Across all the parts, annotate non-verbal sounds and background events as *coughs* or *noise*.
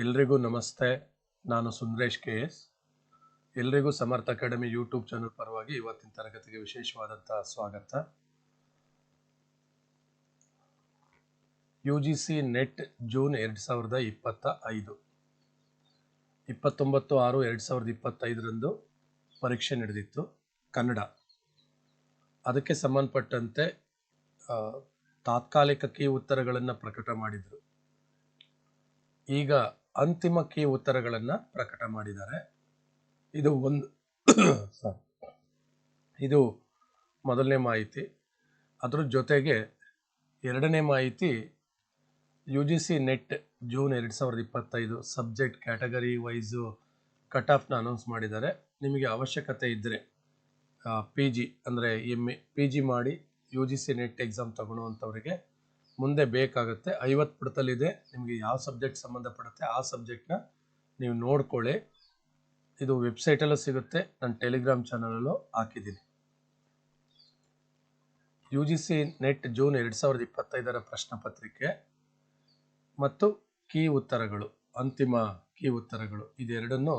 ಎಲ್ರಿಗೂ ನಮಸ್ತೆ. ನಾನು ಸುಂದರೇಶ್ ಕೆ ಎಸ್. ಎಲ್ರಿಗೂ ಸಮರ್ಥ ಅಕಾಡೆಮಿ ಯೂಟ್ಯೂಬ್ ಚಾನಲ್ ಪರವಾಗಿ ಇವತ್ತಿನ ತರಗತಿಗೆ ವಿಶೇಷವಾದಂಥ ಸ್ವಾಗತ. U G C NET June ಎರಡು ಸಾವಿರದ ಇಪ್ಪತ್ತ ಐದು ಇಪ್ಪತ್ತೊಂಬತ್ತು ಆರು ಎರಡು ಸಾವಿರದ ಇಪ್ಪತ್ತೈದರಂದು ಪರೀಕ್ಷೆ ನಡೆದಿತ್ತು ಕನ್ನಡ. ಅದಕ್ಕೆ ಸಂಬಂಧಪಟ್ಟಂತೆ ತಾತ್ಕಾಲಿಕ ಕೀ ಉತ್ತರಗಳನ್ನು ಪ್ರಕಟ ಮಾಡಿದರು. ಈಗ ಅಂತಿಮ ಕೀ ಉತ್ತರಗಳನ್ನು ಪ್ರಕಟ ಮಾಡಿದ್ದಾರೆ. ಇದು ಒಂದು. *coughs* ಇದು ಮೊದಲನೇ ಮಾಹಿತಿ. ಅದ್ರ ಜೊತೆಗೆ ಎರಡನೇ ಮಾಹಿತಿ U G C NET June ಎರಡು ಸಾವಿರದ ಇಪ್ಪತ್ತೈದು ಸಬ್ಜೆಕ್ಟ್ ಕ್ಯಾಟಗರಿ ವೈಸು ಕಟ್ ಆಫ್ನ ಅನೌನ್ಸ್ ಮಾಡಿದ್ದಾರೆ. ನಿಮಗೆ ಅವಶ್ಯಕತೆ ಇದ್ದರೆ ಪಿ ಜಿ ಅಂದರೆ ಎಂ ಎ ಪಿ ಜಿ ಮಾಡಿ U G C NET exam ತಗೊಳ್ಳುವಂಥವ್ರಿಗೆ ಮುಂದೆ ಬೇಕಾಗುತ್ತೆ. ಐವತ್ತು ಪುಟದಲ್ಲಿದೆ. ನಿಮಗೆ ಯಾವ ಸಬ್ಜೆಕ್ಟ್ ಸಂಬಂಧಪಡುತ್ತೆ ಆ ಸಬ್ಜೆಕ್ಟ್ನ ನೀವು ನೋಡ್ಕೊಳ್ಳಿ. ಇದು ವೆಬ್ಸೈಟಲ್ಲೂ ಸಿಗುತ್ತೆ. ನನ್ನ ಟೆಲಿಗ್ರಾಮ್ ಚಾನಲಲ್ಲೂ ಹಾಕಿದ್ದೀನಿ. U G C NET June ಎರಡು ಸಾವಿರದ ಇಪ್ಪತ್ತೈದರ ಪ್ರಶ್ನೆ ಪತ್ರಿಕೆ ಮತ್ತು ಕೀ ಉತ್ತರಗಳು, ಅಂತಿಮ ಕೀ ಉತ್ತರಗಳು ಇದೆರಡನ್ನು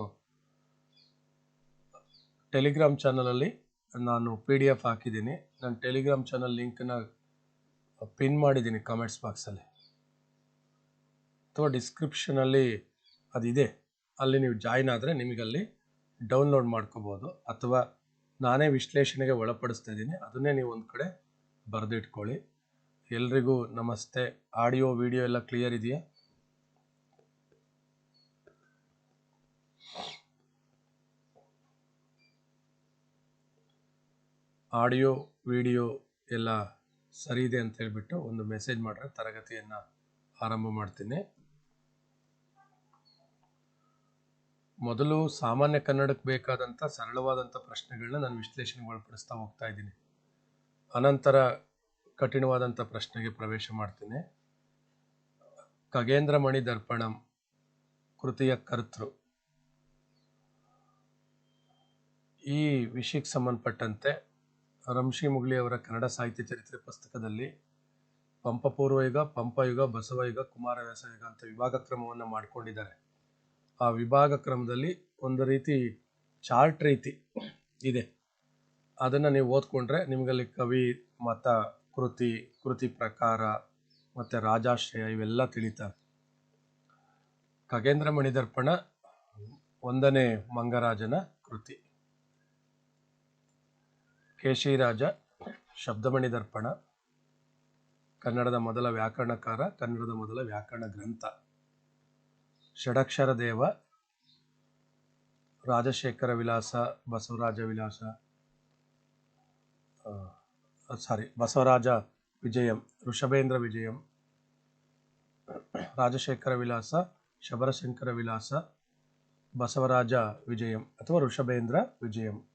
ಟೆಲಿಗ್ರಾಮ್ ಚಾನಲಲ್ಲಿ ನಾನು ಪಿ ಡಿ ಎಫ್ ಹಾಕಿದ್ದೀನಿ. ನನ್ನ ಟೆಲಿಗ್ರಾಮ್ ಚಾನಲ್ ಲಿಂಕ್ನ ಪಿನ್ ಮಾಡಿದ್ದೀನಿ ಕಾಮೆಂಟ್ಸ್ ಬಾಕ್ಸಲ್ಲಿ ಅಥವಾ ಡಿಸ್ಕ್ರಿಪ್ಷನಲ್ಲಿ ಅದಿದೆ. ಅಲ್ಲಿ ನೀವು ಜಾಯ್ನ್ ಆದರೆ ನಿಮಗಲ್ಲಿ ಡೌನ್ಲೋಡ್ ಮಾಡ್ಕೋಬೋದು. ಅಥವಾ ನಾನೇ ವಿಶ್ಲೇಷಣೆಗೆ ಒಳಪಡಿಸ್ತಾ ಇದ್ದೀನಿ. ಅದನ್ನೇ ನೀವು ಒಂದು ಕಡೆ ಬರೆದಿಟ್ಕೊಳ್ಳಿ. ಎಲ್ರಿಗೂ ನಮಸ್ತೆ. ಆಡಿಯೋ ವಿಡಿಯೋ ಎಲ್ಲ ಕ್ಲಿಯರ್ ಇದೆಯಾ? ಆಡಿಯೋ ವಿಡಿಯೋ ಎಲ್ಲ ಸರಿ ಇದೆ ಅಂತ ಹೇಳ್ಬಿಟ್ಟು ಒಂದು ಮೆಸೇಜ್ ಮಾಡಿದ್ರೆ ತರಗತಿಯನ್ನು ಆರಂಭ ಮಾಡ್ತೀನಿ. ಮೊದಲು ಸಾಮಾನ್ಯ ಕನ್ನಡಕ್ಕೆ ಬೇಕಾದಂಥ ಸರಳವಾದಂಥ ಪ್ರಶ್ನೆಗಳನ್ನ ನಾನು ವಿಶ್ಲೇಷಣೆಗೆ ಒಳಪಡಿಸ್ತಾ ಹೋಗ್ತಾ ಇದ್ದೀನಿ. ಅನಂತರ ಕಠಿಣವಾದಂಥ ಪ್ರಶ್ನೆಗೆ ಪ್ರವೇಶ ಮಾಡ್ತೀನಿ. ಖಗೇಂದ್ರ ಮಣಿ ದರ್ಪಣಂ ಕೃತಿಯ ಕರ್ತೃ. ಈ ವಿಷಯಕ್ಕೆ ಸಂಬಂಧಪಟ್ಟಂತೆ ರಂಶಿ ಮುಗ್ಲಿ ಅವರ ಕನ್ನಡ ಸಾಹಿತ್ಯ ಚರಿತ್ರೆ ಪುಸ್ತಕದಲ್ಲಿ ಪಂಪ ಪೂರ್ವಯುಗ ಪಂಪಯುಗ ಬಸವಯುಗ ಕುಮಾರ ವ್ಯಾಸಯುಗ ಅಂತ ವಿಭಾಗ ಕ್ರಮವನ್ನು ಮಾಡಿಕೊಂಡಿದ್ದಾರೆ. ಆ ವಿಭಾಗ ಕ್ರಮದಲ್ಲಿ ಒಂದು ರೀತಿ ಚಾರ್ಟ್ ರೀತಿ ಇದೆ. ಅದನ್ನು ನೀವು ಓದ್ಕೊಂಡ್ರೆ ನಿಮಗಲ್ಲಿ ಕವಿ, ಮತ, ಕೃತಿ ಕೃತಿ ಪ್ರಕಾರ ಮತ್ತು ರಾಜಾಶ್ರಯ ಇವೆಲ್ಲ ತಿಳಿತಾರೆ ಖಗೇಂದ್ರ ಮಣಿದರ್ಪಣ ಒಂದನೇ ಮಂಗರಾಜನ ಕೃತಿ. ಕೇಶಿರಾಜ ಶಬ್ದಮಣಿ ದರ್ಪಣ ಕನ್ನಡದ ಮೊದಲ ವ್ಯಾಕರಣಕಾರ, ಕನ್ನಡದ ಮೊದಲ ವ್ಯಾಕರಣ ಗ್ರಂಥ. ಷಡಕ್ಷರ ದೇವ ರಾಜಶೇಖರ ವಿಲಾಸ ಬಸವರಾಜ ವಿಲಾಸ ಸಾರಿ, ಬಸವರಾಜ ವಿಜಯಂ, ಋಷಭೇಂದ್ರ ವಿಜಯಂ ರಾಜಶೇಖರ ವಿಲಾಸ ಶಬರಶಂಕರ ವಿಲಾಸ ಬಸವರಾಜ ವಿಜಯಂ ಅಥವಾ ಋಷಭೇಂದ್ರ ವಿಜಯಂ.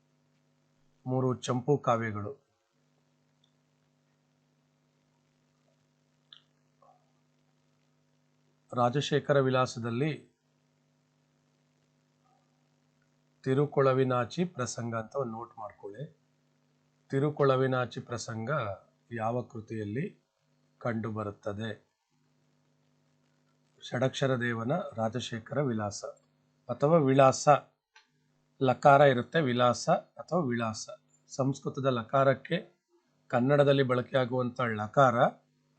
ಮೂರು ಚಂಪು ಕಾವ್ಯಗಳು. ರಾಜಶೇಖರ ವಿಲಾಸದಲ್ಲಿ ತಿರುಕೊಳವಿನಾಚಿ ಪ್ರಸಂಗ ಅಂತ ಒಂದು ನೋಟ್ ಮಾಡ್ಕೊಳ್ಳಿ. ತಿರುಕೊಳವಿನಾಚಿ ಪ್ರಸಂಗ ಯಾವ ಕೃತಿಯಲ್ಲಿ ಕಂಡುಬರುತ್ತದೆ? ಷಡಕ್ಷರ ದೇವನ ರಾಜಶೇಖರ ವಿಲಾಸ ಅಥವಾ ವಿಳಾಸ. ಲಕಾರ ಇರುತ್ತೆ ವಿಲಾಸ ಅಥವಾ ವಿಳಾಸ. ಸಂಸ್ಕೃತದ ಲಕಾರಕ್ಕೆ ಕನ್ನಡದಲ್ಲಿ ಬಳಕೆಯಾಗುವಂಥ ಲಕಾರ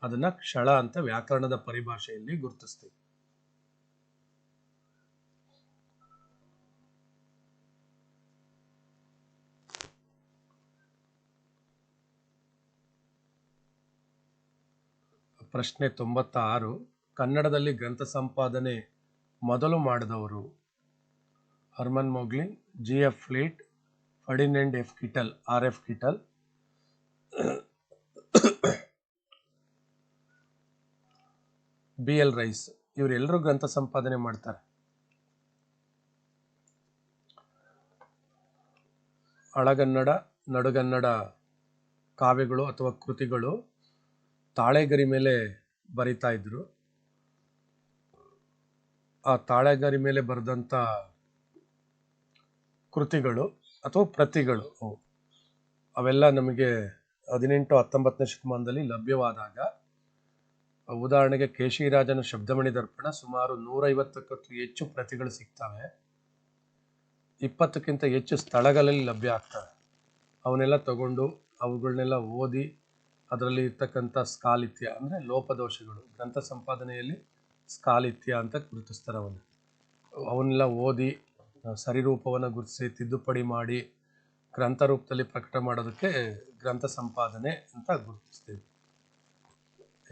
ಅದನ್ನ ಕ್ಷಳ ಅಂತ ವ್ಯಾಕರಣದ ಪರಿಭಾಷೆಯಲ್ಲಿ ಗುರುತಿಸ್ತೀವಿ. ಪ್ರಶ್ನೆ ತೊಂಬತ್ತ ಆರು ಕನ್ನಡದಲ್ಲಿ ಗ್ರಂಥ ಸಂಪಾದನೆ ಮೊದಲು ಮಾಡಿದವರು Hermann Mogling G F Fleet, Ferdinand F Kittel, R F Kittel. B L Rice ಇವರೆಲ್ಲರೂ ಗ್ರಂಥ ಸಂಪಾದನೆ ಮಾಡ್ತಾರೆ. ಹಳಗನ್ನಡ ನಡುಗನ್ನಡ ಕಾವ್ಯಗಳು ಅಥವಾ ಕೃತಿಗಳು ತಾಳೆಗರಿ ಮೇಲೆ ಬರಿತಾ ಇದ್ರು. ಆ ತಾಳೆಗರಿ ಮೇಲೆ ಬರೆದಂಥ ಕೃತಿಗಳು ಅಥವಾ ಪ್ರತಿಗಳು? ಅವು. ಅವೆಲ್ಲ ನಮಗೆ ಹದಿನೆಂಟು ಹತ್ತೊಂಬತ್ತನೇ ಶತಮಾನದಲ್ಲಿ ಲಭ್ಯವಾದಾಗ ಉದಾಹರಣೆಗೆ ಕೇಶಿರಾಜನ ಶಬ್ದಮಣಿ ದರ್ಪಣ ಸುಮಾರು ನೂರೈವತ್ತಕ್ಕೂ ಹೆಚ್ಚು ಪ್ರತಿಗಳು ಸಿಗ್ತವೆ. ಇಪ್ಪತ್ತಕ್ಕಿಂತ ಹೆಚ್ಚು ಸ್ಥಳಗಳಲ್ಲಿ ಲಭ್ಯ ಆಗ್ತವೆ. ಅವನ್ನೆಲ್ಲ ತಗೊಂಡು ಅವುಗಳನ್ನೆಲ್ಲ ಓದಿ, ಅದರಲ್ಲಿ ಇರ್ತಕ್ಕಂಥ ಸ್ಕಾಲಿತ್ಯ, ಅಂದರೆ ಲೋಪದೋಷಗಳು, ಗ್ರಂಥ ಸಂಪಾದನೆಯಲ್ಲಿ ಸ್ಕಾಲಿತ್ಯ ಅಂತ ಗುರುತಿಸ್ತಾರೆ ಅವನ್ನ ಅವನ್ನೆಲ್ಲ ಓದಿ ಸರಿರೂಪವನ್ನು ಗುರುತಿಸಿ ತಿದ್ದುಪಡಿ ಮಾಡಿ ಗ್ರಂಥ ರೂಪದಲ್ಲಿ ಪ್ರಕಟ ಮಾಡೋದಕ್ಕೆ ಗ್ರಂಥ ಸಂಪಾದನೆ ಅಂತ ಗುರುತಿಸ್ತೀವಿ.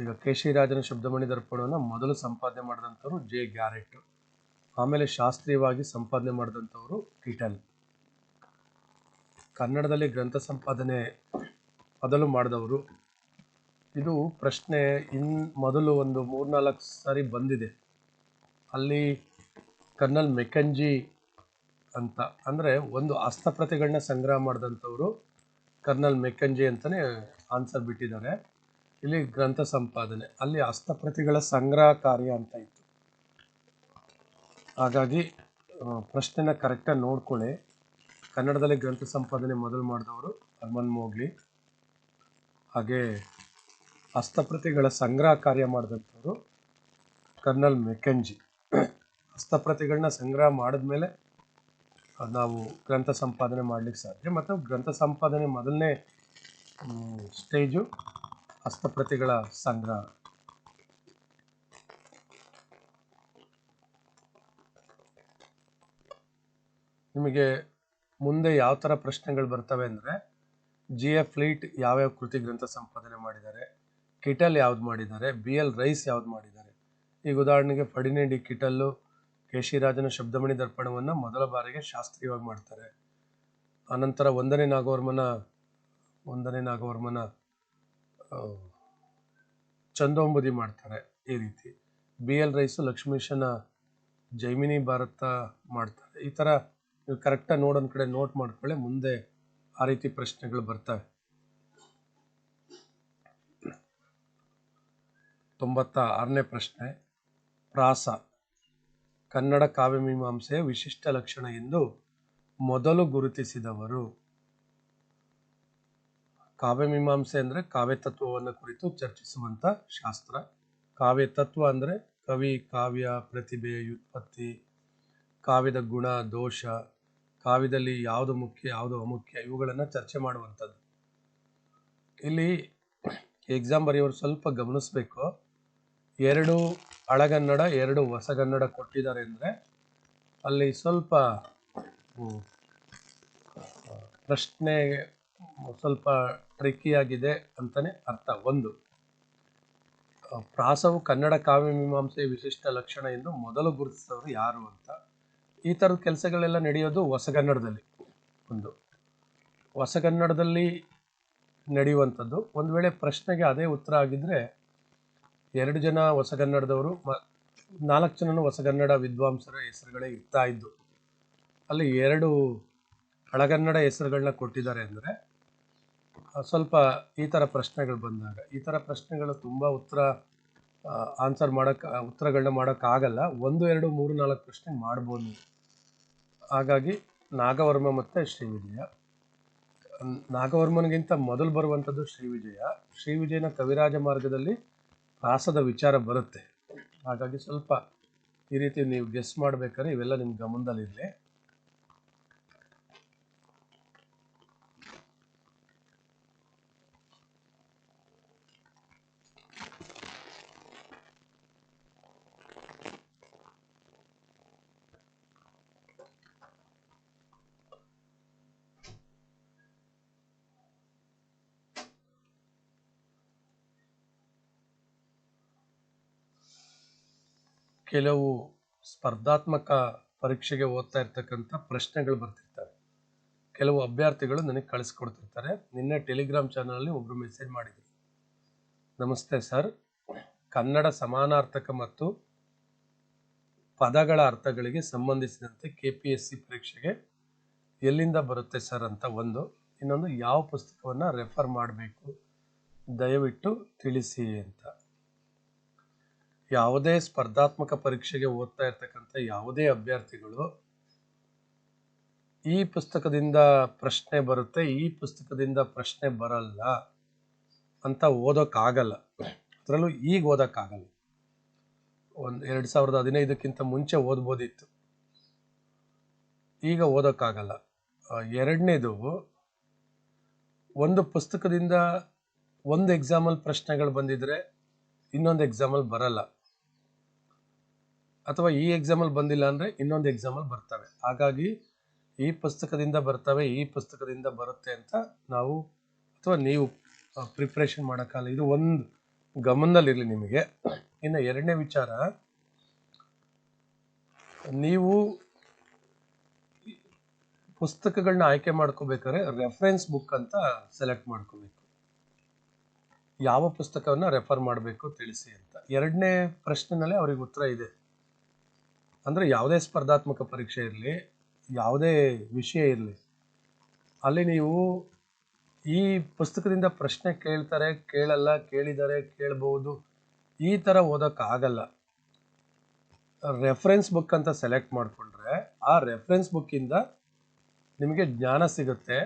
ಈಗ ಕೇಶಿರಾಜನ ಶಬ್ದಮಣಿ ದರ್ಪಣವನ್ನು ಮೊದಲು ಸಂಪಾದನೆ ಮಾಡಿದಂಥವ್ರು ಜೆ ಗ್ಯಾರೆಟ್. ಆಮೇಲೆ ಶಾಸ್ತ್ರೀಯವಾಗಿ ಸಂಪಾದನೆ ಮಾಡಿದಂಥವರು ಕಿಟಲ್. ಕನ್ನಡದಲ್ಲಿ ಗ್ರಂಥ ಸಂಪಾದನೆ ಮೊದಲು ಮಾಡಿದವರು. ಇದು ಪ್ರಶ್ನೆ ಇನ್ ಮೊದಲು ಒಂದು ಮೂರ್ನಾಲ್ಕು ಸಾರಿ ಬಂದಿದೆ. ಅಲ್ಲಿ ಕರ್ನಲ್ ಮೆಕಂಜಿ ಅಂತ. ಅಂದರೆ ಒಂದು ಹಸ್ತಪ್ರತಿಗಳನ್ನ ಸಂಗ್ರಹ ಮಾಡಿದಂಥವ್ರು ಕರ್ನಲ್ ಮೆಕ್ಕಂಜಿ ಅಂತಲೇ ಆನ್ಸರ್ ಬಿಟ್ಟಿದ್ದಾರೆ. ಇಲ್ಲಿ ಗ್ರಂಥ ಸಂಪಾದನೆ. ಅಲ್ಲಿ ಹಸ್ತಪ್ರತಿಗಳ ಸಂಗ್ರಹ ಕಾರ್ಯ ಅಂತ ಇತ್ತು. ಹಾಗಾಗಿ ಪ್ರಶ್ನೆನ ಕರೆಕ್ಟಾಗಿ ನೋಡ್ಕೊಳ್ಳಿ. ಕನ್ನಡದಲ್ಲಿ ಗ್ರಂಥ ಸಂಪಾದನೆ ಮೊದಲು ಮಾಡಿದವರು ಹರ್ಮನ್ ಮೋಗ್ಲಿ. ಹಾಗೆ ಹಸ್ತಪ್ರತಿಗಳ ಸಂಗ್ರಹ ಕಾರ್ಯ ಮಾಡಿದಂಥವ್ರು ಕರ್ನಲ್ ಮೆಕೆಂಜಿ ಹಸ್ತಪ್ರತಿಗಳನ್ನ ಸಂಗ್ರಹ ಮಾಡಿದ್ಮೇಲೆ ನಾವು ಗ್ರಂಥ ಸಂಪಾದನೆ ಮಾಡಲಿಕ್ಕೆ ಸಾಧ್ಯ. ಮತ್ತು ಗ್ರಂಥ ಸಂಪಾದನೆ ಮೊದಲನೇ ಸ್ಟೇಜು ಹಸ್ತಪ್ರತಿಗಳ ಸಂಗ್ರಹ. ನಿಮಗೆ ಮುಂದೆ ಯಾವ ಥರ ಪ್ರಶ್ನೆಗಳು ಬರ್ತವೆ ಅಂದರೆ, ಜಿ ಎಫ್ ಲೀಟ್ ಯಾವ್ಯಾವ ಕೃತಿ ಗ್ರಂಥ ಸಂಪಾದನೆ ಮಾಡಿದ್ದಾರೆ, ಕಿಟಲ್ ಯಾವ್ದು ಮಾಡಿದ್ದಾರೆ, ಬಿ ಎಲ್ ರೈಸ್ ಯಾವ್ದು ಮಾಡಿದ್ದಾರೆ. ಈಗ ಉದಾಹರಣೆಗೆ ಫಡಿನೆ ಡಿ ಕಿಟಲ್ಲು ಕೇಶಿರಾಜನ ಶಬ್ದಮಣಿ ದರ್ಪಣವನ್ನು ಮೊದಲ ಬಾರಿಗೆ ಶಾಸ್ತ್ರೀಯವಾಗಿ ಮಾಡ್ತಾರೆ. ಆನಂತರ ಒಂದನೇ ನಾಗವರ್ಮನ ಒಂದನೇ ನಾಗವರ್ಮನ ಚಂದೋಂಬುದಿ ಮಾಡ್ತಾರೆ ಈ ರೀತಿ. ಬಿ ಎಲ್ ರೈಸು ಲಕ್ಷ್ಮೀಶನ ಜೈಮಿನಿ ಭಾರತ ಮಾಡ್ತಾರೆ. ಈ ಥರ ನೀವು ಕರೆಕ್ಟಾಗಿ ನೋಡೋನ್ ಕಡೆ ನೋಟ್ ಮಾಡ್ಕೊಳ್ಳಿ, ಮುಂದೆ ಆ ರೀತಿ ಪ್ರಶ್ನೆಗಳು ಬರ್ತವೆ. ತೊಂಬತ್ತ ಆರನೇ ಪ್ರಶ್ನೆ, ಪ್ರಾಸ. ಕನ್ನಡ ಕಾವ್ಯಮೀಮಾಂಸೆಯ ವಿಶಿಷ್ಟ ಲಕ್ಷಣ ಎಂದು ಮೊದಲು ಗುರುತಿಸಿದವರು. ಕಾವ್ಯಮೀಮಾಂಸೆ ಅಂದರೆ ಕಾವ್ಯತತ್ವವನ್ನು ಕುರಿತು ಚರ್ಚಿಸುವಂಥ ಶಾಸ್ತ್ರ. ಕಾವ್ಯತತ್ವ ಅಂದರೆ ಕವಿ, ಕಾವ್ಯ, ಪ್ರತಿಭೆ, ವ್ಯುತ್ಪತ್ತಿ, ಕಾವ್ಯದ ಗುಣ, ದೋಷ, ಕಾವ್ಯದಲ್ಲಿ ಯಾವುದು ಮುಖ್ಯ, ಯಾವುದು ಅಮುಖ್ಯ ಇವುಗಳನ್ನು ಚರ್ಚೆ ಮಾಡುವಂಥದ್ದು. ಇಲ್ಲಿ ಎಕ್ಸಾಮ್ ಬರೆಯೋರು ಸ್ವಲ್ಪ ಗಮನಿಸಬೇಕು. ಎರಡು ಹಳಗನ್ನಡ ಎರಡು ಹೊಸಗನ್ನಡ ಕೊಟ್ಟಿದ್ದಾರೆ ಅಂದರೆ ಅಲ್ಲಿ ಸ್ವಲ್ಪ ಪ್ರಶ್ನೆ ಸ್ವಲ್ಪ ಟ್ರಿಕ್ಕಿಯಾಗಿದೆ ಅಂತಲೇ ಅರ್ಥ. ಒಂದು ಪ್ರಾಸವು ಕನ್ನಡ ಕಾವ್ಯ ಮೀಮಾಂಸೆಯ ವಿಶಿಷ್ಟ ಲಕ್ಷಣ ಎಂದು ಮೊದಲು ಗುರುತಿಸಿದವರು ಯಾರು ಅಂತ. ಈ ಥರದ ಕೆಲಸಗಳೆಲ್ಲ ನಡೆಯೋದು ಹೊಸಗನ್ನಡದಲ್ಲಿ. ಒಂದು, ಹೊಸಗನ್ನಡದಲ್ಲಿ ನಡೆಯುವಂಥದ್ದು. ಒಂದು ವೇಳೆ ಪ್ರಶ್ನೆಗೆ ಅದೇ ಉತ್ತರ ಆಗಿದ್ರೆ ಎರಡು ಜನ ಹೊಸಗನ್ನಡದವರು, ಮ, ನಾಲ್ಕು ಜನನು ಹೊಸಗನ್ನಡ ವಿದ್ವಾಂಸರ ಹೆಸರುಗಳೇ ಇರ್ತಾ ಇದ್ದು, ಅಲ್ಲಿ ಎರಡು ಹಳಗನ್ನಡ ಹೆಸರುಗಳನ್ನ ಕೊಟ್ಟಿದ್ದಾರೆ ಅಂದರೆ ಸ್ವಲ್ಪ ಈ ಥರ ಪ್ರಶ್ನೆಗಳು ಬಂದಾಗ, ಈ ಥರ ಪ್ರಶ್ನೆಗಳು ತುಂಬ ಉತ್ತರ ಆನ್ಸರ್ ಮಾಡೋಕ್ಕೆ ಉತ್ತರಗಳನ್ನ ಮಾಡೋಕ್ಕಾಗಲ್ಲ. ಒಂದು, ಎರಡು, ಮೂರು, ನಾಲ್ಕು ಪ್ರಶ್ನೆ ಮಾಡ್ಬೋದು ಹಾಗಾಗಿ ನಾಗವರ್ಮ ಮತ್ತು ಶ್ರೀವಿಜಯ. ನಾಗವರ್ಮನಿಗಿಂತ ಮೊದಲು ಬರುವಂಥದ್ದು ಶ್ರೀವಿಜಯ. ಶ್ರೀವಿಜಯನ ಕವಿರಾಜ ಮಾರ್ಗದಲ್ಲಿ ಪ್ರಾಸದ ವಿಚಾರ ಬರುತ್ತೆ. ಹಾಗಾಗಿ ಸ್ವಲ್ಪ ಈ ರೀತಿ ನೀವು ಗೆಸ್ ಮಾಡ್ಬೇಕಾದ್ರೆ ಇವೆಲ್ಲ ನಿಮ್ಮ ಗಮನದಲ್ಲಿರಲಿ. ಕೆಲವು ಸ್ಪರ್ಧಾತ್ಮಕ ಪರೀಕ್ಷೆಗೆ ಓದ್ತಾ ಇರ್ತಕ್ಕಂಥ ಪ್ರಶ್ನೆಗಳು ಬರ್ತಿರ್ತವೆ ಕೆಲವು ಅಭ್ಯರ್ಥಿಗಳು ನನಗೆ ಕಳಿಸ್ಕೊಡ್ತಿರ್ತಾರೆ. ನಿನ್ನೆ ಟೆಲಿಗ್ರಾಮ್ ಚಾನಲಲ್ಲಿ ಒಬ್ಬರು ಮೆಸೇಜ್ ಮಾಡಿದರು. ನಮಸ್ತೆ ಸರ್. ಕನ್ನಡ ಸಮಾನಾರ್ಥಕ ಮತ್ತು ಪದಗಳ ಅರ್ಥಗಳಿಗೆ ಸಂಬಂಧಿಸಿದಂತೆ ಕೆ ಪಿ ಎಸ್ ಸಿ ಪರೀಕ್ಷೆಗೆ ಎಲ್ಲಿಂದ ಬರುತ್ತೆ ಸರ್ ಅಂತ ಒಂದು, ಇನ್ನೊಂದು ಯಾವ ಪುಸ್ತಕವನ್ನು ರೆಫರ್ ಮಾಡಬೇಕು? ದಯವಿಟ್ಟು ತಿಳಿಸಿ ಅಂತ. ಯಾವುದೇ ಸ್ಪರ್ಧಾತ್ಮಕ ಪರೀಕ್ಷೆಗೆ ಓದ್ತಾ ಇರ್ತಕ್ಕಂಥ ಯಾವುದೇ ಅಭ್ಯರ್ಥಿಗಳು ಈ ಪುಸ್ತಕದಿಂದ ಪ್ರಶ್ನೆ ಬರುತ್ತೆ, ಈ ಪುಸ್ತಕದಿಂದ ಪ್ರಶ್ನೆ ಬರಲ್ಲ ಅಂತ ಓದೋಕ್ಕಾಗಲ್ಲ. ಅದರಲ್ಲೂ ಈಗ ಓದೋಕ್ಕಾಗಲ್ಲ. ಒಂದು ಎರಡು ಸಾವಿರದ ಹದಿನೈದಕ್ಕಿಂತ ಮುಂಚೆ ಓದ್ಬೋದಿತ್ತು. ಈಗ ಓದೋಕ್ಕಾಗಲ್ಲ. ಎರಡನೇದು ಒಂದು ಪುಸ್ತಕದಿಂದ ಒಂದು ಎಕ್ಸಾಮಲ್ಲಿ ಪ್ರಶ್ನೆಗಳು ಬಂದಿದ್ರೆ ಇನ್ನೊಂದು ಎಕ್ಸಾಮಲ್ಲಿ ಬರಲ್ಲ. ಅಥವಾ ಈ ಎಕ್ಸಾಮಲ್ಲಿ ಬಂದಿಲ್ಲ ಅಂದರೆ ಇನ್ನೊಂದು ಎಕ್ಸಾಮಲ್ಲಿ ಬರ್ತವೆ. ಹಾಗಾಗಿ ಈ ಪುಸ್ತಕದಿಂದ ಬರ್ತವೆ, ಈ ಪುಸ್ತಕದಿಂದ ಬರುತ್ತೆ ಅಂತ ನಾವು ಅಥವಾ ನೀವು ಪ್ರಿಪ್ರೇಷನ್ ಮಾಡೋಕ್ಕಲ್ಲ ಇದು ಒಂದು ಗಮನದಲ್ಲಿರಲಿ ನಿಮಗೆ. ಇನ್ನು ಎರಡನೇ ವಿಚಾರ, ನೀವು ಪುಸ್ತಕಗಳನ್ನ ಆಯ್ಕೆ ಮಾಡ್ಕೋಬೇಕಾದ್ರೆ ರೆಫರೆನ್ಸ್ ಬುಕ್ ಅಂತ ಸೆಲೆಕ್ಟ್ ಮಾಡ್ಕೋಬೇಕು. ಯಾವ ಪುಸ್ತಕವನ್ನು ರೆಫರ್ ಮಾಡಬೇಕು ತಿಳಿಸಿ ಅಂತ. ಎರಡನೇ ಪ್ರಶ್ನೆನಲ್ಲೇ ಅವ್ರಿಗೆ ಉತ್ತರ ಇದೆ. ಅಂದ್ರೆ ಯಾವುದೇ ಸ್ಪರ್ಧಾತ್ಮಕ ಪರೀಕ್ಷೆ ಇರಲಿ, ಯಾವುದೇ ವಿಷಯ ಇರಲಿ, ಅಲ್ಲಿ ನೀವು ಈ ಪುಸ್ತಕದಿಂದ ಪ್ರಶ್ನೆ ಕೇಳ್ತಾರೆ, ಕೇಳಲ್ಲ, ಕೇಳಿದರೆ ಕೇಳಬಹುದು, ಈ ಥರ ಓದೋಕ್ಕಾಗಲ್ಲ. ರೆಫರೆನ್ಸ್ ಬುಕ್ ಅಂತ ಸೆಲೆಕ್ಟ್ ಮಾಡಿಕೊಂಡ್ರೆ ಆ ರೆಫರೆನ್ಸ್ ಬುಕ್ಕಿಂದ ನಿಮಗೆ ಜ್ಞಾನ ಸಿಗುತ್ತೆ.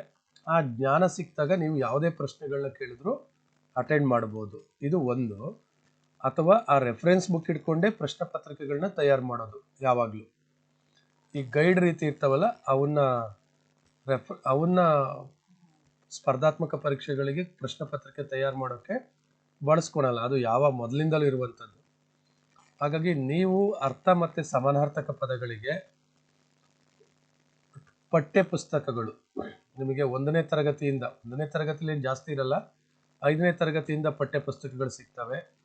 ಆ ಜ್ಞಾನ ಸಿಕ್ಕಿದಾಗ ನೀವು ಯಾವುದೇ ಪ್ರಶ್ನೆಗಳನ್ನ ಕೇಳಿದ್ರು ಅಟೆಂಡ್ ಮಾಡ್ಬೋದು. ಇದು ಒಂದು. ಅಥವಾ ಆ ರೆಫರೆನ್ಸ್ ಬುಕ್ ಇಟ್ಕೊಂಡೇ ಪ್ರಶ್ನೆ ಪತ್ರಿಕೆಗಳನ್ನ ತಯಾರು ಮಾಡೋದು ಯಾವಾಗಲೂ. ಈ ಗೈಡ್ ರೀತಿ ಇರ್ತಾವಲ್ಲ, ಅವನ್ನ ರೆಫ್ ಅವನ್ನ ಸ್ಪರ್ಧಾತ್ಮಕ ಪರೀಕ್ಷೆಗಳಿಗೆ ಪ್ರಶ್ನೆ ಪತ್ರಿಕೆ ತಯಾರು ಮಾಡೋಕ್ಕೆ ಬಳಸ್ಕೊಳಲ್ಲ. ಅದು ಯಾವ ಮೊದಲಿಂದಲೂ ಇರುವಂಥದ್ದು. ಹಾಗಾಗಿ ನೀವು ಅರ್ಥ ಮತ್ತು ಸಮಾನಾರ್ಥಕ ಪದಗಳಿಗೆ ಪಠ್ಯ ಪುಸ್ತಕಗಳು ನಿಮಗೆ ಒಂದನೇ ತರಗತಿಯಿಂದ, ಒಂದನೇ ತರಗತಿಲಿ ಜಾಸ್ತಿ ಇರಲ್ಲ, ಐದನೇ ತರಗತಿಯಿಂದ ಪಠ್ಯ ಪುಸ್ತಕಗಳು ಸಿಗ್ತವೆ.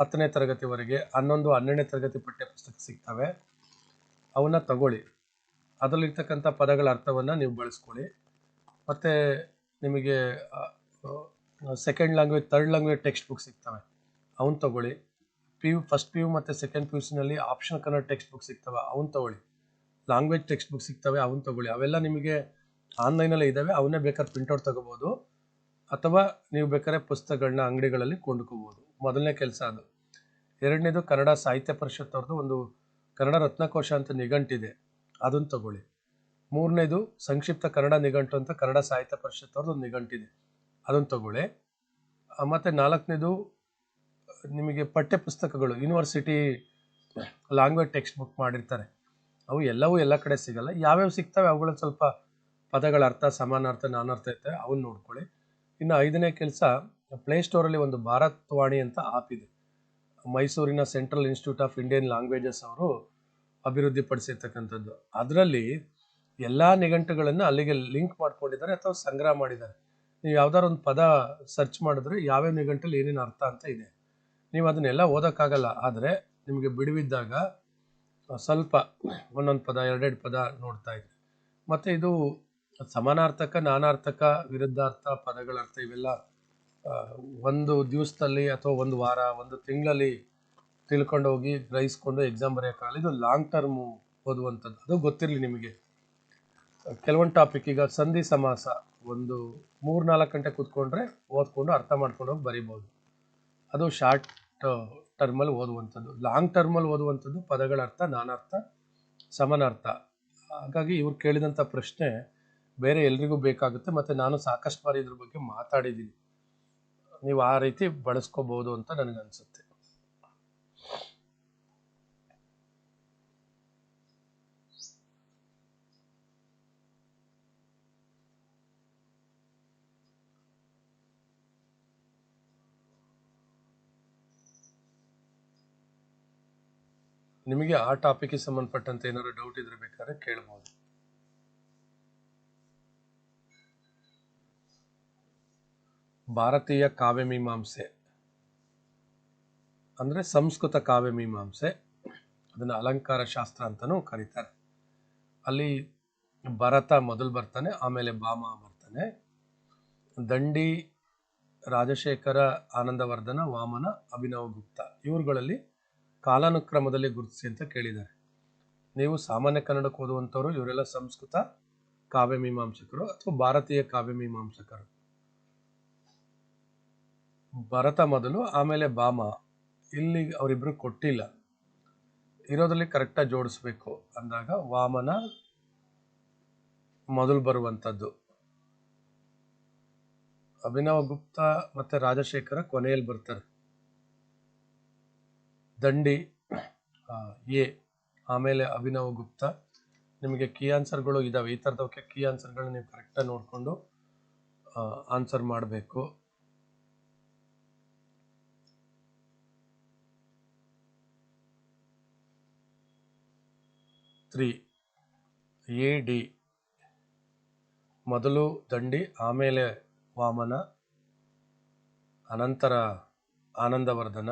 ಹತ್ತನೇ ತರಗತಿವರೆಗೆ ಹನ್ನೊಂದು, ಹನ್ನೆರಡನೇ ತರಗತಿ ಪಠ್ಯ ಪುಸ್ತಕ ಸಿಗ್ತವೆ. ಅವನ್ನ ತಗೊಳ್ಳಿ. ಅದರಲ್ಲಿರ್ತಕ್ಕಂಥ ಪದಗಳ ಅರ್ಥವನ್ನು ನೀವು ಬಳಸ್ಕೊಳ್ಳಿ. ಮತ್ತು ನಿಮಗೆ second language third language text book ಸಿಗ್ತವೆ. ಅವನ್ನ ತಗೊಳ್ಳಿ. P U first P U ಮತ್ತು ಸೆಕೆಂಡ್ ಪಿ ಯು ಸಿನಲ್ಲಿ ಆಪ್ಷನ್ ಕನ್ನಡ ಟೆಕ್ಸ್ಟ್ ಬುಕ್ ಸಿಗ್ತವೆ. ಅವನ್ನ ತಗೊಳ್ಳಿ. ಲ್ಯಾಂಗ್ವೇಜ್ ಟೆಕ್ಸ್ಟ್ ಬುಕ್ ಸಿಗ್ತವೆ ಅವನ್ನ ತಗೊಳ್ಳಿ. ಅವೆಲ್ಲ ನಿಮಗೆ ಆನ್ಲೈನಲ್ಲೇ ಇದ್ದಾವೆ ಅವನ್ನೇ ಬೇಕಾದ್ರೆ ಪ್ರಿಂಟ್ಔಟ್ ತಗೋಬೋದು. ಅಥವಾ ನೀವು ಬೇಕಾದ್ರೆ ಪುಸ್ತಕಗಳನ್ನ ಅಂಗಡಿಗಳಲ್ಲಿ ಕೊಂಡ್ಕೋಬೋದು. ಮೊದಲನೇ ಕೆಲಸ ಅದು. ಎರಡನೇದು ಕನ್ನಡ ಸಾಹಿತ್ಯ ಪರಿಷತ್ ಅವ್ರದ್ದು ಒಂದು ಕನ್ನಡ ರತ್ನಕೋಶ ಅಂತ ನಿಘಂಟಿದೆ. ಅದನ್ನು ತಗೊಳ್ಳಿ. ಮೂರನೇದು ಸಂಕ್ಷಿಪ್ತ ಕನ್ನಡ ನಿಘಂಟು ಅಂತ ಕನ್ನಡ ಸಾಹಿತ್ಯ ಪರಿಷತ್ ಅವ್ರದ್ದು ಒಂದು ನಿಘಂಟಿದೆ. ಅದನ್ನು ತಗೊಳ್ಳಿ. ಮತ್ತು ನಾಲ್ಕನೇದು ನಿಮಗೆ ಪಠ್ಯ ಪುಸ್ತಕಗಳು ಯೂನಿವರ್ಸಿಟಿ ಲ್ಯಾಂಗ್ವೇಜ್ ಟೆಕ್ಸ್ಟ್ ಬುಕ್ ಮಾಡಿರ್ತಾರೆ. ಅವು ಎಲ್ಲವೂ ಎಲ್ಲ ಕಡೆ ಸಿಗಲ್ಲ. ಯಾವ್ಯಾವ ಸಿಗ್ತವೆ ಅವುಗಳ ಸ್ವಲ್ಪ ಪದಗಳ ಅರ್ಥ, ಸಮಾನಾರ್ಥ, ನಾನಾರ್ಥ ಇರ್ತವೆ ಅವನ್ನ ನೋಡ್ಕೊಳ್ಳಿ. ಇನ್ನು ಐದನೇ ಕೆಲಸ ಪ್ಲೇಸ್ಟೋರಲ್ಲಿ ಒಂದು ಭಾರತ್ ವಾಣಿ ಅಂತ ಆಪ್ ಇದೆ. ಮೈಸೂರಿನ Central Institute of Indian Languages ಅವರು ಅಭಿವೃದ್ಧಿಪಡಿಸಿರ್ತಕ್ಕಂಥದ್ದು. ಅದರಲ್ಲಿ ಎಲ್ಲ ನಿಘಂಟುಗಳನ್ನು ಅಲ್ಲಿಗೆ ಲಿಂಕ್ ಮಾಡ್ಕೊಂಡಿದ್ದಾರೆ ಅಥವಾ ಸಂಗ್ರಹ ಮಾಡಿದ್ದಾರೆ. ನೀವು ಯಾವ್ದಾದ್ರು ಒಂದು ಪದ ಸರ್ಚ್ ಮಾಡಿದ್ರೆ ಯಾವ್ಯಾವ ನಿಘಂಟಲ್ಲಿ ಏನೇನು ಅರ್ಥ ಅಂತ ಇದೆ. ನೀವು ಅದನ್ನೆಲ್ಲ ಓದೋಕ್ಕಾಗಲ್ಲ. ಆದರೆ ನಿಮಗೆ ಬಿಡುವಿದ್ದಾಗ ಸ್ವಲ್ಪ ಒಂದೊಂದು ಪದ, ಎರಡೆರಡು ಪದ ನೋಡ್ತಾ ಇದ್ರಿ. ಮತ್ತು ಇದು ಸಮಾನಾರ್ಥಕ, ನಾನಾರ್ಥಕ, ವಿರುದ್ಧಾರ್ಥ ಪದಗಳ ಅರ್ಥ ಇವೆಲ್ಲ ಒಂದು ದಿವಸದಲ್ಲಿ ಅಥವಾ ಒಂದು ವಾರ, ಒಂದು ತಿಂಗಳಲ್ಲಿ ತಿಳ್ಕೊಂಡು ಹೋಗಿ ಗ್ರಹಿಸ್ಕೊಂಡು ಎಕ್ಸಾಮ್ ಬರೆಯೋಕ್ಕಾಗಲ್ಲ ಇದು ಲಾಂಗ್ ಟರ್ಮ್ ಓದುವಂಥದ್ದು. ಅದು ಗೊತ್ತಿರಲಿ ನಿಮಗೆ. ಕೆಲವೊಂದು ಟಾಪಿಕ್ ಈಗ ಸಂಧಿ ಸಮಾಸ, ಒಂದು ಮೂರು ನಾಲ್ಕು ಗಂಟೆ ಕೂತ್ಕೊಂಡ್ರೆ ಓದ್ಕೊಂಡು ಅರ್ಥ ಮಾಡ್ಕೊಂಡು ಹೋಗಿ ಬರಿಬೋದು. ಅದು ಶಾರ್ಟ್ ಟರ್ಮಲ್ಲಿ ಓದುವಂಥದ್ದು. ಲಾಂಗ್ ಟರ್ಮಲ್ಲಿ ಓದುವಂಥದ್ದು ಪದಗಳ ಅರ್ಥ, ನಾನರ್ಥ, ಸಮನಾರ್ಥ. ಹಾಗಾಗಿ ಇವ್ರು ಕೇಳಿದಂಥ ಪ್ರಶ್ನೆ ಬೇರೆ ಎಲ್ರಿಗೂ ಬೇಕಾಗುತ್ತೆ. ಮತ್ತು ನಾನು ಸಾಕಷ್ಟು ಬಾರಿ ಇದ್ರ ಬಗ್ಗೆ ಮಾತಾಡಿದ್ದೀನಿ. ನೀವು ಆ ರೀತಿ ಬಳಸ್ಕೋಬಹುದು ಅಂತ ನನಗನ್ಸುತ್ತೆ ನಿಮಗೆ ಆ ಟಾಪಿಕ್ಗೆ ಸಂಬಂಧಪಟ್ಟಂತೆ ಏನಾದ್ರು ಡೌಟ್ ಇದ್ರೆ ಬೇಕಾದ್ರೆ ಕೇಳ್ಬೋದು. ಭಾರತೀಯ ಕಾವ್ಯಮೀಮಾಂಸೆ ಅಂದ್ರೆ ಸಂಸ್ಕೃತ ಕಾವ್ಯಮೀಮಾಂಸೆ ಅದನ್ನ ಅಲಂಕಾರ ಶಾಸ್ತ್ರ ಅಂತಲೂ ಕರೀತಾರೆ. ಅಲ್ಲಿ ಭರತ ಮೊದಲು ಬರ್ತಾನೆ, ಆಮೇಲೆ ಬಾಮ ಬರ್ತಾನೆ. ದಂಡಿ, ರಾಜಶೇಖರ, ಆನಂದವರ್ಧನ, ವಾಮನ, ಅಭಿನವ ಗುಪ್ತ ಇವ್ರುಗಳಲ್ಲಿ ಕಾಲಾನುಕ್ರಮದಲ್ಲಿ ಗುರುತಿಸಿ ಅಂತ ಕೇಳಿದ್ದಾರೆ. ನೀವು ಸಾಮಾನ್ಯ ಕನ್ನಡಕ್ಕೆ ಓದುವಂಥವ್ರು, ಇವರೆಲ್ಲ ಸಂಸ್ಕೃತ ಕಾವ್ಯಮೀಮಾಂಸಕರು ಅಥವಾ ಭಾರತೀಯ ಕಾವ್ಯಮೀಮಾಂಸಕರು ಭರತ ಮೊದಲು, ಆಮೇಲೆ ಬಾಮ ಇಲ್ಲಿ ಅವರಿಬ್ರು ಕೊಟ್ಟಿಲ್ಲ. ಇರೋದ್ರಲ್ಲಿ ಕರೆಕ್ಟಾಗಿ ಜೋಡಿಸ್ಬೇಕು ಅಂದಾಗ ವಾಮನ ಮೊದಲು ಬರುವಂಥದ್ದು. ಅಭಿನವ ಗುಪ್ತ ಮತ್ತು ರಾಜಶೇಖರ ಕೊನೆಯಲ್ಲಿ ಬರ್ತಾರೆ. ದಂಡಿ ಎ, ಆಮೇಲೆ ಅಭಿನವ ಗುಪ್ತ. ನಿಮಗೆ ಕೀ ಆನ್ಸರ್ಗಳು ಇದಾವೆ. ಈ ಥರದವಕ್ಕೆ ಕೀ ಆನ್ಸರ್ಗಳನ್ನ ನೀವು ಕರೆಕ್ಟಾಗಿ ನೋಡಿಕೊಂಡು ಆನ್ಸರ್ ಮಾಡಬೇಕು. ತ್ರೀ. A, D. ಮೊದಲು ದಂಡಿ, ಆಮೇಲೆ ವಾಮನ, ಅನಂತರ ಆನಂದವರ್ಧನ,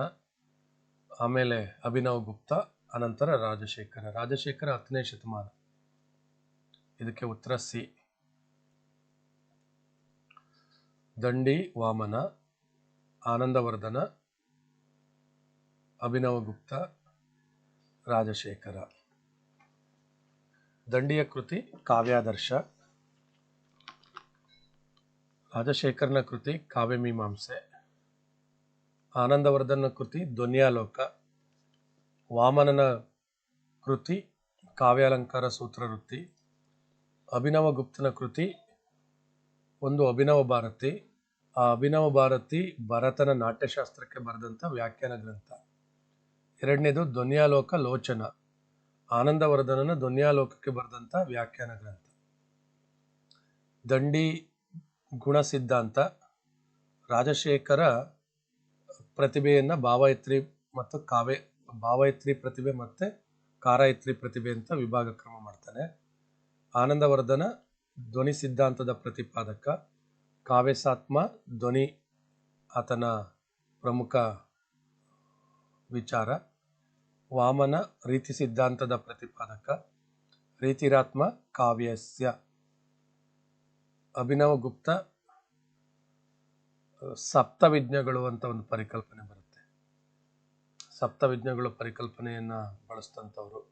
ಆಮೇಲೆ ಅಭಿನವ್ ಗುಪ್ತ, ಅನಂತರ ರಾಜಶೇಖರ ರಾಜಶೇಖರ ಹತ್ತನೇ ಶತಮಾನ. ಇದಕ್ಕೆ ಉತ್ತರ ಸಿ. ದಂಡಿ, ವಾಮನ, ಆನಂದವರ್ಧನ, ಅಭಿನವ ಗುಪ್ತ, ರಾಜಶೇಖರ. ದಂಡಿಯ ಕೃತಿ ಕಾವ್ಯಾದರ್ಶ. ರಾಜಶೇಖರನ ಕೃತಿ ಕಾವ್ಯಮೀಮಾಂಸೆ. ಆನಂದವರ್ಧನ ಕೃತಿ ಧ್ವನ್ಯಾಲೋಕ. ವಾಮನನ ಕೃತಿ ಕಾವ್ಯಾಲಂಕಾರ ಸೂತ್ರವೃತ್ತಿ ಅಭಿನವ ಗುಪ್ತನ ಕೃತಿ ಒಂದು ಅಭಿನವ ಭಾರತಿ. ಆ ಅಭಿನವ ಭಾರತಿ ಭರತನ ನಾಟ್ಯಶಾಸ್ತ್ರಕ್ಕೆ ಬರೆದಂಥ ವ್ಯಾಖ್ಯಾನ ಗ್ರಂಥ. ಎರಡನೇದು ಧ್ವನ್ಯಾಲೋಕ ಲೋಚನ. ಆನಂದವರ್ಧನನ ಧ್ವನ್ಯಾಲೋಕಕ್ಕೆ ಬರೆದಂಥ ವ್ಯಾಖ್ಯಾನ ಗ್ರಂಥ. ದಂಡಿ ಗುಣ ಸಿದ್ಧಾಂತ ರಾಜಶೇಖರ ಪ್ರತಿಭೆಯನ್ನು ಭಾವಯತ್ರಿ ಮತ್ತು ಕಾವ್ಯ ಭಾವಯತ್ರಿ ಪ್ರತಿಭೆ ಮತ್ತು ಕಾರಾಯತ್ರಿ ಪ್ರತಿಭೆ ಅಂತ ವಿಭಾಗ ಕ್ರಮ ಮಾಡ್ತಾನೆ. ಆನಂದವರ್ಧನ ಧ್ವನಿ ಸಿದ್ಧಾಂತದ ಪ್ರತಿಪಾದಕ, ಕಾವ್ಯಸಾತ್ಮ ಧ್ವನಿ ಆತನ ಪ್ರಮುಖ ವಿಚಾರ. ವಾಮನ ರೀತಿ ಸಿದ್ಧಾಂತದ ಪ್ರತಿಪಾದಕ ರೀತಿರಾತ್ಮ ಕಾವ್ಯಸ್ಯ. ಅಭಿನವ ಗುಪ್ತ ಸಪ್ತವಿಜ್ಞಗಳು ಅಂತ ಒಂದು ಪರಿಕಲ್ಪನೆ ಬರುತ್ತೆ. ಸಪ್ತವಿಜ್ಞಗಳು ಪರಿಕಲ್ಪನೆಯನ್ನ ಬಳಸಿದಂಥವ್ರು.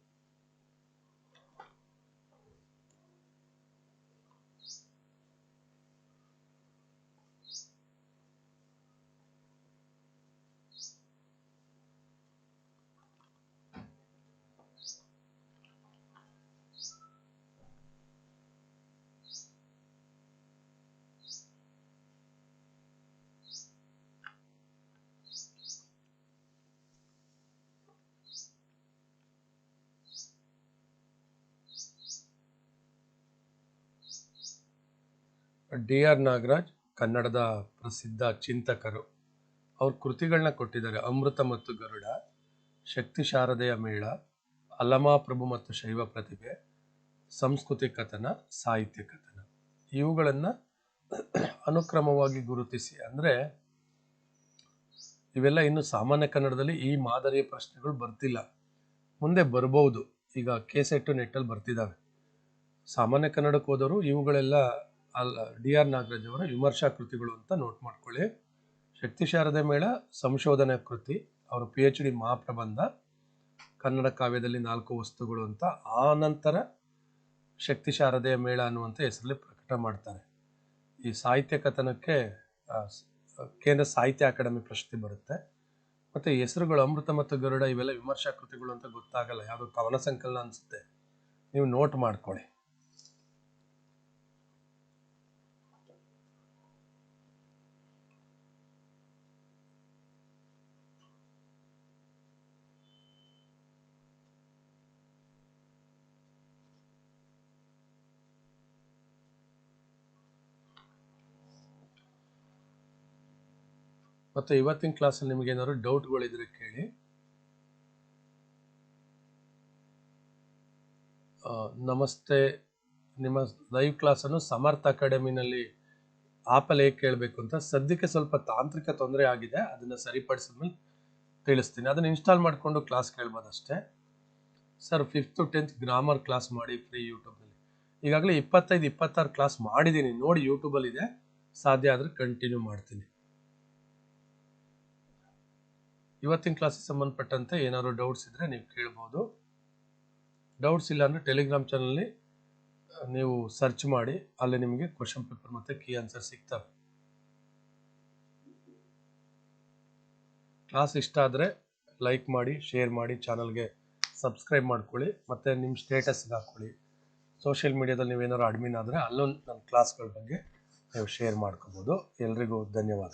ಡಿ ಆರ್ ನಾಗರಾಜ್, ಕನ್ನಡದ ಪ್ರಸಿದ್ಧ ಚಿಂತಕರು. ಅವ್ರ ಕೃತಿಗಳನ್ನ ಕೊಟ್ಟಿದ್ದಾರೆ. ಅಮೃತ ಮತ್ತು ಗರುಡ, ಶಕ್ತಿ ಶಾರದೆಯ ಮೇಳ ಪ್ರಭು ಮತ್ತು ಶೈವ ಪ್ರತಿಭೆ, ಸಂಸ್ಕೃತಿ ಕಥನ, ಸಾಹಿತ್ಯ ಕಥನ. ಇವುಗಳನ್ನು ಅನುಕ್ರಮವಾಗಿ ಗುರುತಿಸಿ ಅಂದರೆ ಇವೆಲ್ಲ ಇನ್ನು ಸಾಮಾನ್ಯ ಕನ್ನಡದಲ್ಲಿ ಈ ಮಾದರಿಯ ಪ್ರಶ್ನೆಗಳು ಬರ್ತಿಲ್ಲ. ಮುಂದೆ ಬರಬಹುದು ಈಗ ಕೇಸೆಟ್ಟು ನೆಟ್ಟಲ್ಲಿ ಬರ್ತಿದ್ದಾವೆ ಸಾಮಾನ್ಯ ಕನ್ನಡಕ್ಕೆ ಹೋದವರು ಇವುಗಳೆಲ್ಲ ಅಲ್ಲ, ಡಿ ಆರ್ ನಾಗರಾಜ್ ಅವರ ವಿಮರ್ಶಾ ಕೃತಿಗಳು ಅಂತ ನೋಟ್ ಮಾಡ್ಕೊಳ್ಳಿ. ಶಕ್ತಿ ಶಾರದೆ ಮೇಳ, ಸಂಶೋಧನಾ ಕೃತಿ, ಅವರ ಪಿ ಎಚ್ ಡಿ ಮಹಾಪ್ರಬಂಧ, ಕನ್ನಡ ಕಾವ್ಯದಲ್ಲಿ ನಾಲ್ಕು ವಸ್ತುಗಳು ಅಂತ, ಆ ನಂತರ ಶಕ್ತಿ ಶಾರದೆಯ ಮೇಳ ಅನ್ನುವಂಥ ಹೆಸರಲ್ಲಿ ಪ್ರಕಟ ಮಾಡ್ತಾರೆ. ಈ ಸಾಹಿತ್ಯ ಕಥನಕ್ಕೆ ಕೇಂದ್ರ ಸಾಹಿತ್ಯ ಅಕಾಡೆಮಿ ಪ್ರಶಸ್ತಿ ಬರುತ್ತೆ. ಮತ್ತು ಹೆಸರುಗಳು ಅಮೃತ ಮತ್ತು ಗರುಡ ಇವೆಲ್ಲ ವಿಮರ್ಶಾ ಕೃತಿಗಳು ಅಂತ ಗೊತ್ತಾಗಲ್ಲ, ಯಾವುದೋ ಕವನ ಸಂಕಲನ ಅನಿಸುತ್ತೆ. ನೀವು ನೋಟ್ ಮಾಡ್ಕೊಳ್ಳಿ. ಮತ್ತೆ ಇವತ್ತಿನ ಕ್ಲಾಸಲ್ಲಿ ನಿಮಗೆ ಏನಾದ್ರು ಡೌಟ್ಗಳಿದ್ರೆ ಕೇಳಿ. ನಮಸ್ತೆ. ನಿಮ್ಮ ಲೈವ್ ಕ್ಲಾಸನ್ನು ಸಮರ್ಥ ಅಕಾಡೆಮಿನಲ್ಲಿ ಆಪಲ್ ಹೇಗೆ ಕೇಳಬೇಕು ಅಂತ. ಸದ್ಯಕ್ಕೆ ಸ್ವಲ್ಪ ತಾಂತ್ರಿಕ ತೊಂದರೆ ಆಗಿದೆ. ಅದನ್ನು ಸರಿಪಡಿಸಿದ್ಮೇಲೆ ತಿಳಿಸ್ತೀನಿ. ಅದನ್ನು ಇನ್ಸ್ಟಾಲ್ ಮಾಡಿಕೊಂಡು class ಕೇಳ್ಬೋದಷ್ಟೇ. Sir fifth tenth grammar class ಮಾಡಿ ಫ್ರೀ ಯೂಟ್ಯೂಬ್ನಲ್ಲಿ ಈಗಾಗಲೇ ಇಪ್ಪತ್ತೈದು, ಇಪ್ಪತ್ತಾರು ಕ್ಲಾಸ್ ಮಾಡಿದ್ದೀನಿ ನೋಡಿ ಯೂಟ್ಯೂಬಲ್ಲಿದೆ ಸಾಧ್ಯ ಆದರೆ ಕಂಟಿನ್ಯೂ ಮಾಡ್ತೀನಿ. ಇವತ್ತಿನ ಕ್ಲಾಸಿಗೆ ಸಂಬಂಧಪಟ್ಟಂತೆ ಏನಾದರೂ ಡೌಟ್ಸ್ ಇದ್ದರೆ ನೀವು ಕೇಳ್ಬೋದು. ಡೌಟ್ಸ್ ಇಲ್ಲ ಅಂದರೆ ಟೆಲಿಗ್ರಾಮ್ ಚಾನಲ್ಲಿ ನೀವು ಸರ್ಚ್ ಮಾಡಿ, ಅಲ್ಲಿ ನಿಮಗೆ ಕ್ವಶನ್ ಪೇಪರ್ ಮತ್ತು ಕೀ ಆನ್ಸರ್ ಸಿಗ್ತವೆ. ಕ್ಲಾಸ್ ಇಷ್ಟ ಆದರೆ ಲೈಕ್ ಮಾಡಿ ಶೇರ್ ಮಾಡಿ ಚಾನಲ್ಗೆ ಸಬ್ಸ್ಕ್ರೈಬ್ ಮಾಡ್ಕೊಳ್ಳಿ, ಮತ್ತು ನಿಮ್ಮ ಸ್ಟೇಟಸ್ಗೆ ಹಾಕ್ಕೊಳ್ಳಿ ಸೋಷಿಯಲ್ ಮೀಡಿಯಾದಲ್ಲಿ ನೀವೇನಾದ್ರು ಅಡ್ಮಿನ್ ಆದರೆ ಅಲ್ಲೂ ನನ್ನ ಕ್ಲಾಸ್ಗಳ ಬಗ್ಗೆ ನೀವು ಶೇರ್ ಮಾಡ್ಕೋಬೋದು. ಎಲ್ರಿಗೂ ಧನ್ಯವಾದ